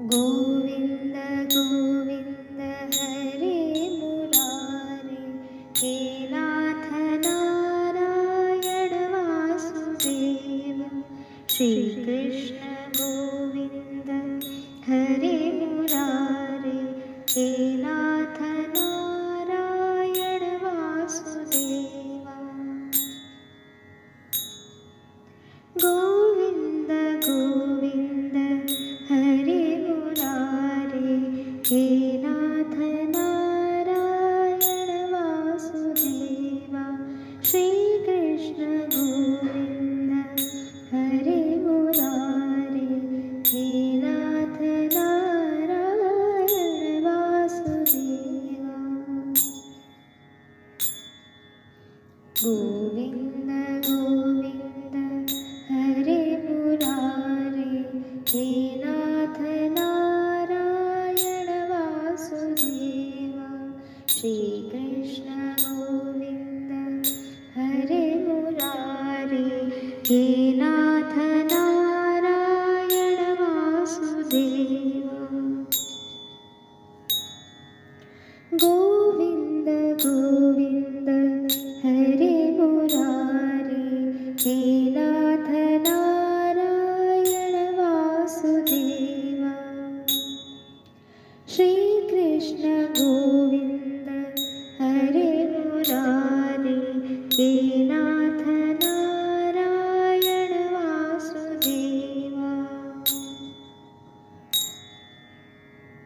गोविन्द गोविन्द हरे मुरारे हे नाथ नारायण वासुदेव श्रीकृष्ण श्रीकृष्ण गोविन्द हरे मुरारे हे नाथ नारायण वासुदेवा। गोविन्द गोविन्द